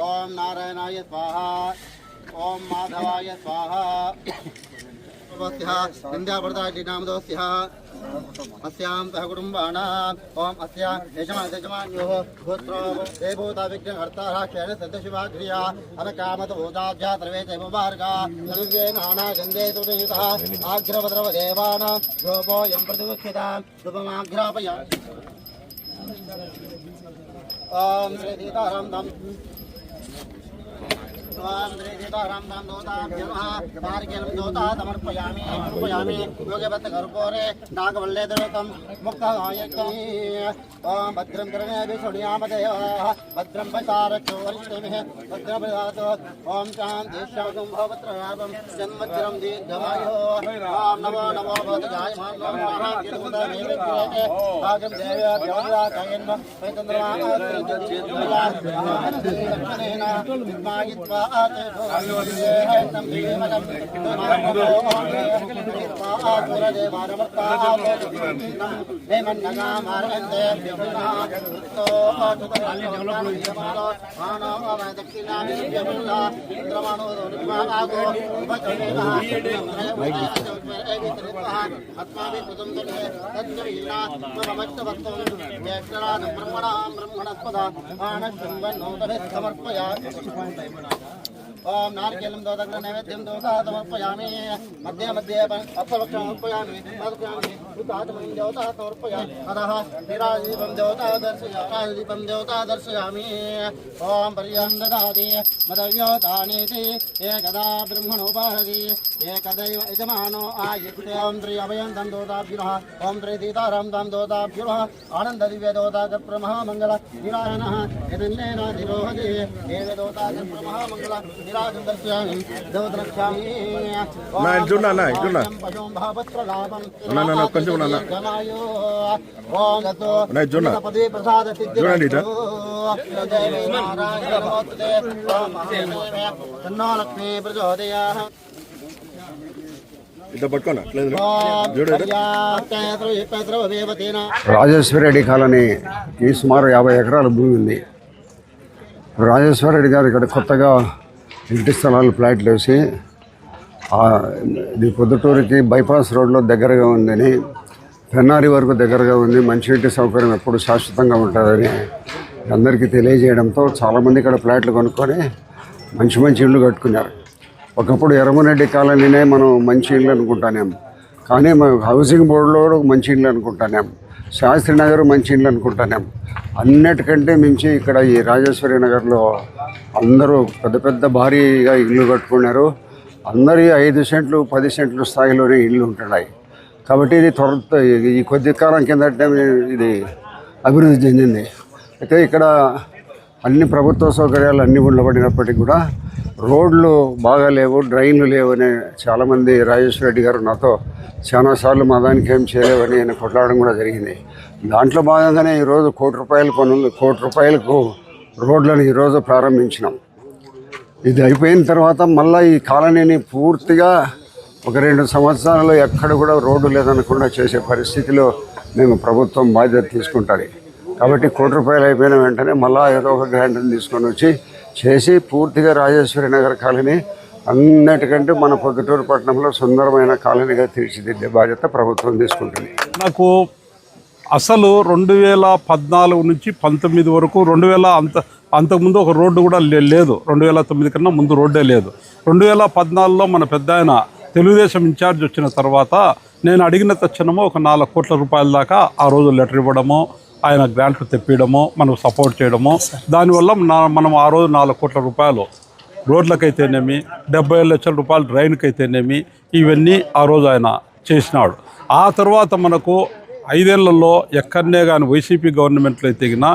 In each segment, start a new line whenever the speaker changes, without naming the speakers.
ఓం నారాయణాయ స్వాహ ఓం మాధవాయ స్వాహ నింద్యాపడతామదోస్య అస్యాం సహ కుటుంబానాం ఓం అస్యా యజమాన యజమాన్యో పుత్రో దేవూత విఘ్నహర్తార క్షేణ సద్దశివాగ్రియ అనకామత భూతాభ్యా సర్వే చైవ మార్గా సర్వే నానా గంధే తుదయుత ఆగ్రవద్రవ దేవానాం రూపోయం ప్రతిముఖ్యతాం శుభమాగ్రాపయ ఓం శ్రీ సీతారాం దం ఓం శ్రీ సీతారాం దం దోతాభ్య నమః నారికేలం దోతా సమర్పయామి సమర్పయామి యోగవత్ కర్పూరే నాగవల్లే దృతం ముక్తమాయకం ఓం భద్రం కరణే శృణ్యామ దేవాః భద్రం పచారక్షో వరిష్టమిః భద్రం ప్రదాతో ఓం శాంతి బ్రహ్మణ సమర్పయా ఓం నారికేలం దోదగ్ర నైవేద్యం దోదాతమర్పయామి. మధ్య మధ్య అప్పవక్షమర్పయామి సమర్పయామి ఉదాతమం దేవతా సమర్పయామి అతః నిరాజీవం దేవతా దర్శయామి దేవతా దర్శయామి ఓం పర్యం దదాతి మదవ్యోతానీతి ఏకదా బ్రహ్మణోపాహతి ఏకదైవ యజమానో ఆయుక్తే. ఓం శ్రీ అభయం తం దోదాభ్యునః. ఓం శ్రీ సీతారాం తం దోదాభ్యునః. ఆనంద దివ్య దోదాగ ప్రమహామంగళ నిరాయణః ఎదన్నేన నిరోహతి ఏవ దోదాగ ప్రమహామంగళ నిరాజం దర్శయామి రెడ్డి
నా, ఇటు నా, నా, కొంచెం నా. చూడండి ఇట.
సుమారు యాభై ఎకరాల భూమి ఉంది. రాజేశ్వరరెడ్డి గారు ఇక్కడ కొత్తగా ఇంటి స్థలాలు ఫ్లాట్లు వేసి ఇది పొద్దుటూరుకి బైపాస్ రోడ్లో దగ్గరగా ఉందని పెన్నారి వరకు దగ్గరగా ఉంది. మంచినీటి సౌకర్యం ఎప్పుడు శాశ్వతంగా ఉంటుందని అందరికీ తెలియజేయడంతో చాలామంది ఇక్కడ ఫ్లాట్లు కొనుక్కొని మంచి మంచి ఇళ్ళు కట్టుకున్నారు. ఒకప్పుడు ఎర్రమరెడ్డి కాలనీనే మనం మంచి ఇళ్ళు అనుకుంటానేం. కానీ మనం హౌసింగ్ బోర్డులో కూడా మంచి ఇళ్ళు అనుకుంటానేం. శాస్త్రి నగర్ మంచి ఇల్లు అనుకుంటానేం అన్నిటికంటే మించి ఇక్కడ ఈ రాజేశ్వరి నగర్లో అందరూ పెద్ద పెద్ద భారీగా ఇల్లు కట్టుకున్నారు. అందరి ఐదు సెంట్లు పది సెంట్లు స్థాయిలోనే ఇల్లు ఉంటున్నాయి. కాబట్టి ఇది త్వర ఈ కొద్ది కాలం కిందట ఇది అభివృద్ధి చెందింది. అయితే ఇక్కడ అన్ని ప్రభుత్వ సౌకర్యాలు అన్ని ఉండబడినప్పటికీ కూడా రోడ్లు బాగా లేవు డ్రైన్లు లేవు అని చాలామంది రాజేశ్వర రెడ్డి గారు నాతో చాలాసార్లు మా దానికి ఏం చేయలేవని నేను కొట్లాడడం కూడా జరిగింది. దాంట్లో భాగంగానే ఈరోజు కోటి రూపాయలు పనులు కోటి రూపాయలకు రోడ్లను ఈరోజు ప్రారంభించినాం. ఇది అయిపోయిన తర్వాత మళ్ళీ ఈ కాలనీని పూర్తిగా ఒక రెండు సంవత్సరాలు ఎక్కడ కూడా రోడ్డు లేదనకుండా చేసే పరిస్థితిలో మేము ప్రభుత్వం బాధ్యత తీసుకుంటుంది. కాబట్టి కోటి రూపాయలు అయిపోయిన వెంటనే మళ్ళా ఏదో ఒక గ్రాంట్ని తీసుకొని వచ్చి చేసి పూర్తిగా రాజేశ్వరి నగర్ కాలనీ అన్నిటికంటే మన పొద్దుటూరు పట్టణంలో సుందరమైన కాలనీగా తీర్చిదిద్దే బాధ్యత ప్రభుత్వం తీసుకుంటుంది.
నాకు అసలు రెండు వేల పద్నాలుగు నుంచి పంతొమ్మిది వరకు రెండు వేల అంత అంతకుముందు ఒక రోడ్డు కూడా లే- లేదు. రెండు వేల తొమ్మిది కన్నా ముందు రోడ్డే లేదు. రెండు వేల పద్నాలుగులో మన పెద్ద ఆయన తెలుగుదేశం ఇన్ఛార్జ్ వచ్చిన తర్వాత నేను అడిగిన తక్షణము ఒక నాలుగు కోట్ల రూపాయల దాకా ఆ రోజు లెటర్ ఇవ్వడము ఆయన గ్రాంట్లు తెప్పియడము మనకు సపోర్ట్ చేయడము దానివల్ల మనం ఆ రోజు నాలుగు కోట్ల రూపాయలు రోడ్లకైతేనేమి డెబ్బై ఐదు లక్షల రూపాయలు డ్రైన్కి అయితేనేమి ఇవన్నీ ఆ రోజు ఆయన చేసినాడు. ఆ తర్వాత మనకు ఐదేళ్ళలో ఎక్కడనే కానీ వైసీపీ గవర్నమెంట్లో తెగినా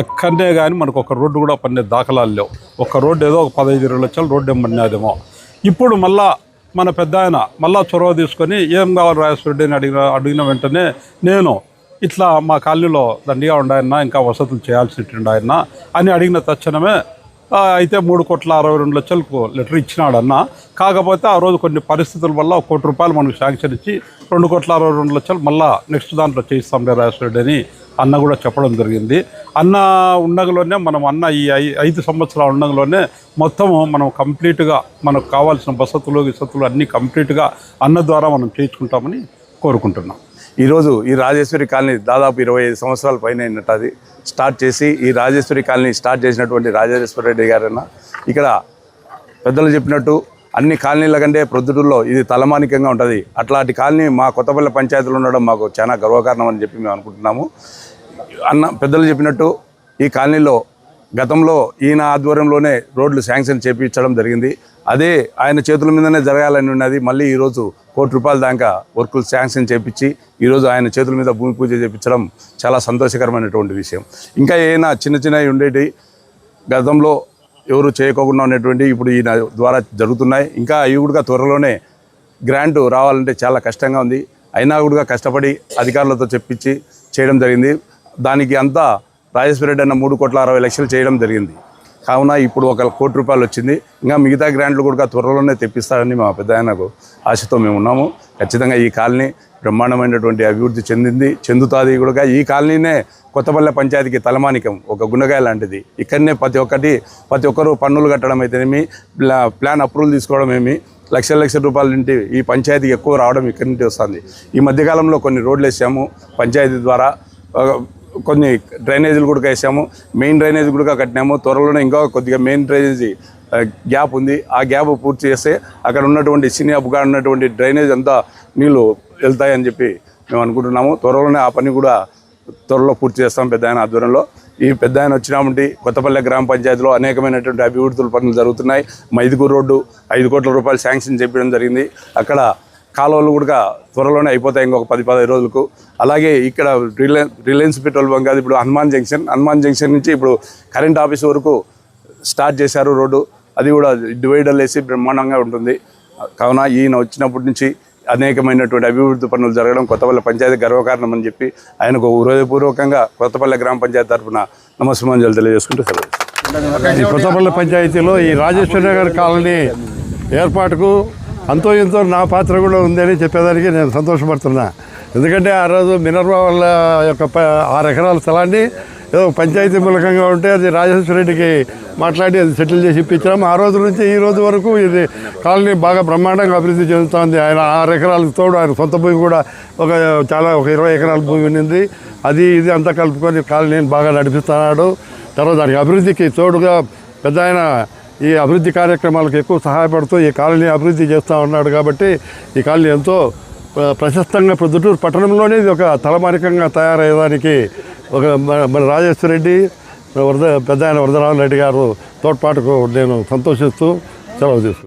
ఎక్కడనే కానీ మనకు ఒక రోడ్డు కూడా పన్నే దాఖలాలు లేవు. ఒక రోడ్డు ఏదో ఒక పదహైదు ఇరవై లక్షల రోడ్డు ఏమన్నదేమో. ఇప్పుడు మళ్ళా మన పెద్ద ఆయన మళ్ళా చొరవ తీసుకొని ఏం కావాలి రాజేశ్వరరెడ్డి అని అడిగిన అడిగిన వెంటనే నేను ఇట్లా మా కాలనీలో దండిగా ఉండాయన్న ఇంకా వసతులు చేయాల్సి ఆయన అని అడిగిన తక్షణమే అయితే మూడు కోట్ల అరవై రెండు లక్షలకు లెటర్ ఇచ్చినాడన్న. కాకపోతే ఆ రోజు కొన్ని పరిస్థితుల వల్ల ఒక కోటి రూపాయలు మనకు శాంక్షన్ ఇచ్చి రెండు కోట్ల అరవై రెండు లక్షలు మళ్ళీ నెక్స్ట్ దాంట్లో చేయిస్తాం రాజేశ్వరుడు అని అన్న కూడా చెప్పడం జరిగింది. అన్న ఉండగలోనే మనం అన్న ఈ ఐ ఐదు సంవత్సరాలు ఉండగలోనే మొత్తము మనం కంప్లీట్గా మనకు కావాల్సిన వసతులు విసతులు అన్నీ కంప్లీట్గా అన్న ద్వారా మనం చేయించుకుంటామని కోరుకుంటున్నాం.
ఈరోజు ఈ రాజేశ్వరి కాలనీ దాదాపు ఇరవై ఐదు సంవత్సరాల పైన అయినట్టు అది స్టార్ట్ చేసి ఈ రాజేశ్వరి కాలనీ స్టార్ట్ చేసినటువంటి రాజేశ్వర రెడ్డి గారన్న. ఇక్కడ పెద్దలు చెప్పినట్టు అన్ని కాలనీల కంటే ప్రొద్దుటూరులో ఇది తలమానికంగా ఉంటుంది. అట్లాంటి కాలనీ మా కొత్తపల్లి పంచాయతీలో ఉండడం మాకు చాలా గర్వకారణం అని చెప్పి మేము అనుకుంటున్నాము. అన్న పెద్దలు చెప్పినట్టు ఈ కాలనీలో గతంలో ఈయన ఆధ్వర్యంలోనే రోడ్లు శాంక్షన్ చేపించడం జరిగింది. అదే ఆయన చేతుల మీదనే జరగాలని ఉన్నది. మళ్ళీ ఈరోజు కోటి రూపాయల దాకా వర్కులు శాంక్షన్ చేపించి ఈరోజు ఆయన చేతుల మీద భూమి పూజ చేపించడం చాలా సంతోషకరమైనటువంటి విషయం. ఇంకా ఏమైనా చిన్న చిన్నవి ఉండేవి గతంలో ఎవరు చేయకోకుండా ఉన్నటువంటి ఇప్పుడు ఈయన ద్వారా జరుగుతున్నాయి. ఇంకా అవి కూడా త్వరలోనే గ్రాంట్ రావాలంటే చాలా కష్టంగా ఉంది. అయినా కూడా కష్టపడి అధికారులతో చెప్పించి చేయడం జరిగింది. దానికి అంతా రాజేశ్వర రెడ్డి అన్న మూడు కోట్ల అరవై లక్షలు చేయడం జరిగింది. కావున ఇప్పుడు ఒక కోటి రూపాయలు వచ్చింది. ఇంకా మిగతా గ్రాంట్లు కూడా త్వరలోనే తెప్పిస్తారని మా పెద్ద ఆయనకు ఆశతో మేము ఉన్నాము. ఖచ్చితంగా ఈ కాలనీ బ్రహ్మాండమైనటువంటి అభివృద్ధి చెందింది చెందుతుంది కూడా. ఈ కాలనీనే కొత్తపల్లె పంచాయతీకి తలమానికం ఒక గుండెకాయ లాంటిది. ఇక్కడనే ప్రతి ఒక్కటి ప్రతి ఒక్కరు పన్నులు కట్టడం అయితేనేమి ప్లాన్ అప్రూవల్ తీసుకోవడం ఏమి లక్షల లక్షల రూపాయల నుండి ఈ పంచాయతీకి ఎక్కువ రావడం ఇక్కడి నుండి వస్తుంది. ఈ మధ్యకాలంలో కొన్ని రోడ్లు వేసాము పంచాయతీ ద్వారా కొన్ని డ్రైనేజీలు కూడా వేసాము మెయిన్ డ్రైనేజ్ కూడా కట్టినాము. త్వరలోనే ఇంకా కొద్దిగా మెయిన్ డ్రైనేజీ గ్యాప్ ఉంది. ఆ గ్యాప్ పూర్తి చేస్తే అక్కడ ఉన్నటువంటి సినియాపుగా ఉన్నటువంటి డ్రైనేజ్ అంతా నీళ్ళు వెళ్తాయని చెప్పి మేము అనుకుంటున్నాము. త్వరలోనే ఆ పని కూడా త్వరలో పూర్తి చేస్తాం పెద్ద ఆయన ఆధ్వర్యంలో. ఈ పెద్ద ఆయన వచ్చినామంటే కొత్తపల్లె గ్రామ పంచాయతీలో అనేకమైనటువంటి అభివృద్ధుల పనులు జరుగుతున్నాయి. మైదుగూరు రోడ్డు ఐదు కోట్ల రూపాయలు శాంక్షన్ చేయడం జరిగింది. అక్కడ కాలువలు కూడా త్వరలోనే అయిపోతాయి ఇంకొక పది పదహైదు రోజులకు. అలాగే ఇక్కడ రిలయన్స్ రిలయన్స్ పెట్రోల్ బంక్ కాదు ఇప్పుడు హనుమాన్ జంక్షన్. హనుమాన్ జంక్షన్ నుంచి ఇప్పుడు కరెంట్ ఆఫీస్ వరకు స్టార్ట్ చేశారు రోడ్డు. అది కూడా డివైడర్లు వేసి బ్రహ్మాండంగా ఉంటుంది. కావున ఈయన వచ్చినప్పటి నుంచి అనేకమైనటువంటి అభివృద్ధి పనులు జరగడం కొత్తపల్లి పంచాయతీ గర్వకారణం అని చెప్పి ఆయనకు హృదయపూర్వకంగా కొత్తపల్లి గ్రామ పంచాయతీ తరఫున నమస్మాంజలు తెలియజేసుకుంటూ సెలవు.
ఈ కొత్తపల్లి పంచాయతీలో ఈ రాజేశ్వర నగర్ కాలనీ ఏర్పాటుకు అంతో ఎంతో నా పాత్ర కూడా ఉందని చెప్పేదానికి నేను సంతోషపడుతున్నా. ఎందుకంటే ఆ రోజు మినర్వా వాళ్ళ యొక్క ప- ఆరు ఎకరాల స్థలాన్ని ఏదో పంచాయతీ మూలకంగా ఉంటే అది రాజేశ్వర రెడ్డికి మాట్లాడి అది సెటిల్ చేసి ఇప్పించాము ఆ రోజు నుంచి ఈ రోజు వరకు ఇది కాలనీ బాగా బ్రహ్మాండంగా అభివృద్ధి చెందుతోంది. ఆయన ఆరు ఎకరాలకు తోడు ఆయన సొంత భూమి కూడా ఒక చాలా ఒక ఇరవై ఎకరాల భూమి ఉన్నింది. అది ఇది అంతా కలుపుకొని కాలనీని బాగా నడిపిస్తున్నాడు. తర్వాత దానికి అభివృద్ధికి తోడుగా పెద్ద ఆయన ఈ అభివృద్ధి కార్యక్రమాలకు ఎక్కువ సహాయపడుతూ ఈ కాలనీ అభివృద్ధి చేస్తూ ఉన్నాడు కాబట్టి ఈ కాలనీ ఎంతో ప్రశస్తంగా ప్రొద్దుటూరు పట్టణంలోనే ఇది ఒక తలమానికంగా తయారయ్యేదానికి ఒక మన రాజేశ్వర రెడ్డి వరద పెద్ద ఆయన వరదరామరెడ్డి గారు తోడ్పాటుకు నేను సంతోషిస్తూ సెలవు తీసుకుంటాను